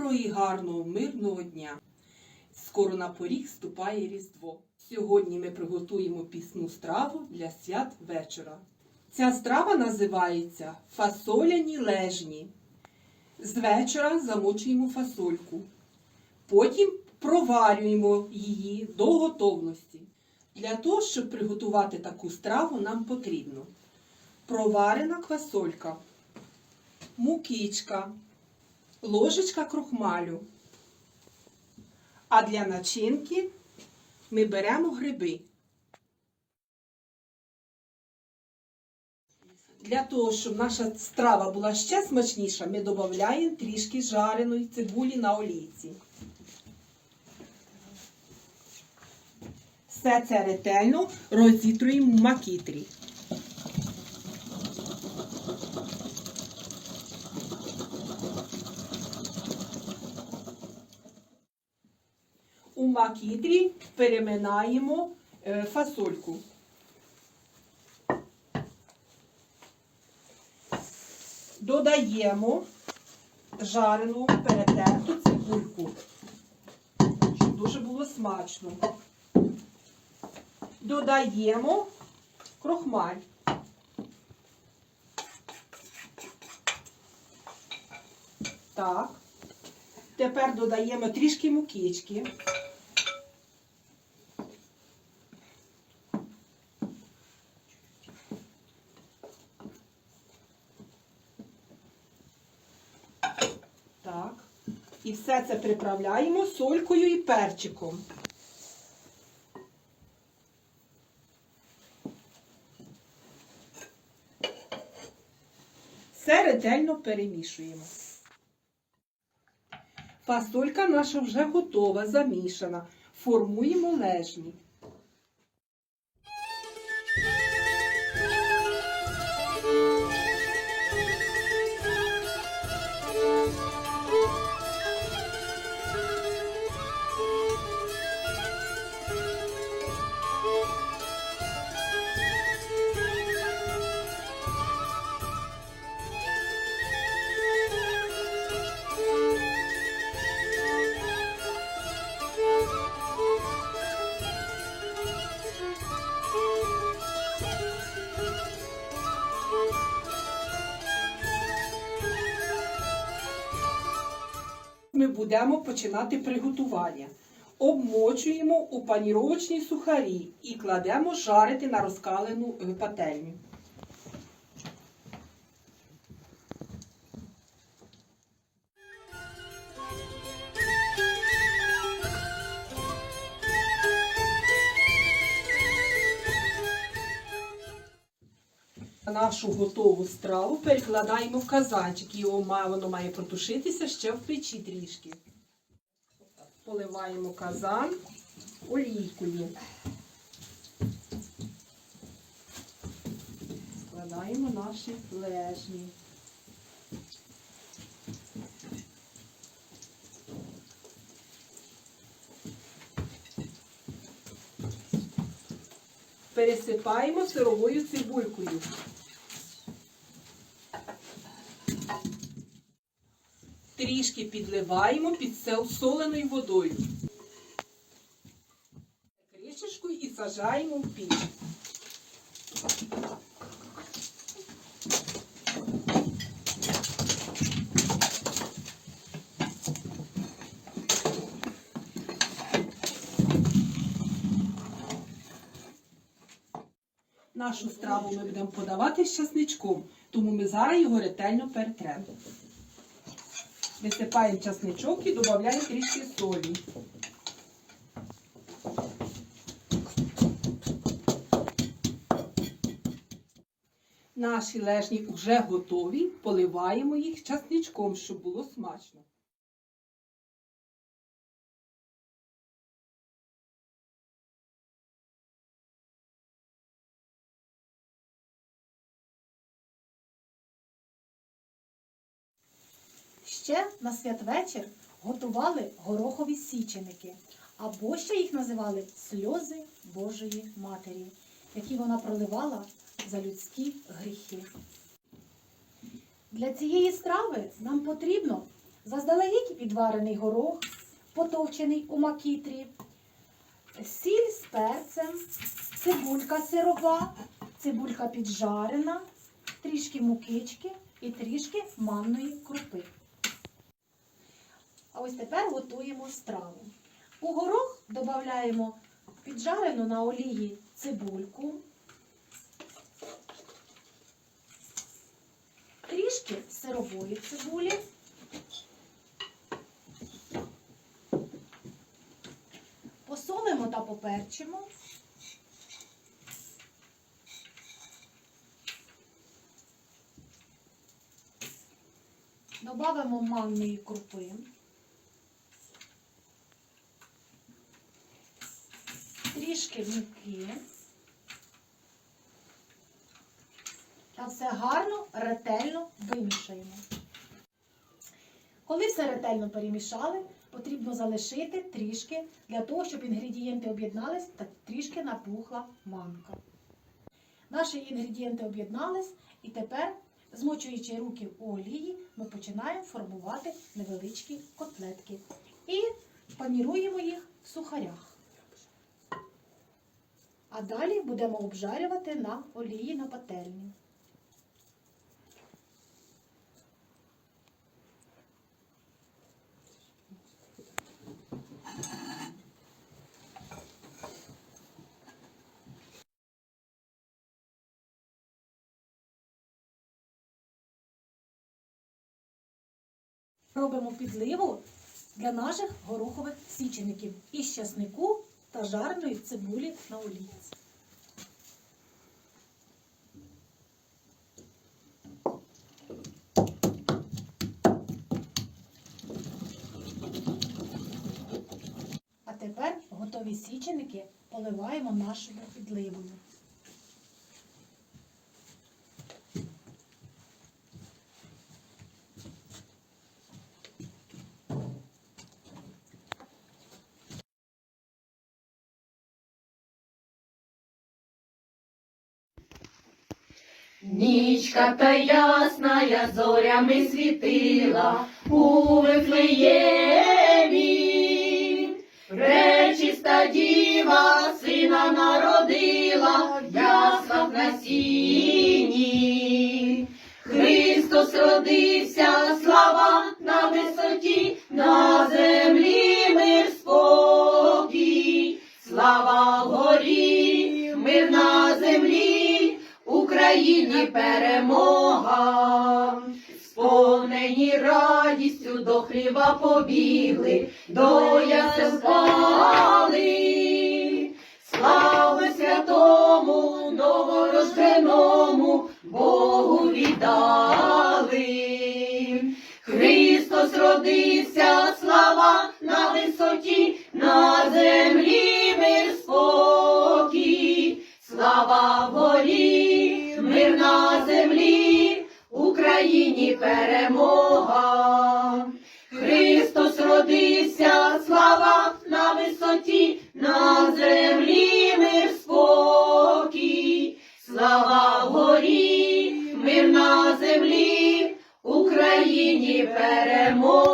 Доброго і гарного, мирного дня! Скоро на поріг ступає Різдво. Сьогодні ми приготуємо пісну страву для свят вечора. Ця страва називається фасоляні лежні. З вечора замочуємо фасольку. Потім проварюємо її до готовності. Для того, щоб приготувати таку страву, нам потрібно проварена квасолька, мукичка, ложечка крохмалю. А для начинки ми беремо гриби. Для того, щоб наша страва була ще смачніша, ми додаємо трішки жареної цибулі на олійці. Все це ретельно розітруємо в макітрі. Макітрі переминаємо е, фасольку. Додаємо жарену перетерту цибульку, щоб дуже було смачно. Додаємо крохмаль. Так. Тепер додаємо трішки мукички. Так. І все це приправляємо солькою і перчиком. Все ретельно перемішуємо. Фасолька наша вже готова, замішана. Формуємо лежні. Будемо починати приготування. Обмочуємо у паніровочній сухарі і кладемо жарити на розкалену е, пательню. Нашу готову страву перекладаємо в казанчик. Його воно має протушитися ще в печі трішки. Поливаємо казан олійкою. Складаємо наші лежні. Пересипаємо сировою цибулькою. Трішки підливаємо під соленою водою. Кришечку і сажаємо в піч. Нашу страву ми будемо подавати з часничком, тому ми зараз його ретельно перетремо. Висипаємо часничок і додаємо трішки солі. Наші лежні вже готові, поливаємо їх часничком, щоб було смачно. Ще на святвечір готували горохові січеники, або ще їх називали сльози Божої Матері, які вона проливала за людські гріхи. Для цієї страви нам потрібно Заздалегідь відварений горох, потовчений у макітрі, сіль з перцем, цибулька сирова, цибулька піджарена, трішки мукички і трішки манної крупи. А ось тепер готуємо страву. У горох додаємо піджарену на олії цибульку, трішки сирової цибулі, посолимо та поперчимо. Добавимо манної крупи. Трішки муки. Та все гарно, ретельно вимішаємо. Коли все ретельно перемішали, потрібно залишити трішки для того, щоб інгредієнти об'єднались та трішки напухла манка. Наші інгредієнти об'єднались і тепер, змочуючи руки у олії, ми починаємо формувати невеличкі котлетки і паніруємо їх в сухарях. А далі будемо обжарювати на олії на пательні. Робимо підливу для наших горохових січеників із часнику та жарної цибулі на олійці. А тепер готові січеники поливаємо нашою підливою. Нічка та ясная зорями світила у Вифлеємі. Пречиста діва сина народила, в яслах на. Христос родився, слава на висоті, на землі мир спокій. Слава вгорі, Україні перемога. Сповнені радістю до хліба побігли, до ясен спали. Україні перемога. Христос родився, слава на висоті, на землі мир спокій. Слава горі, мир на землі, Україні перемога.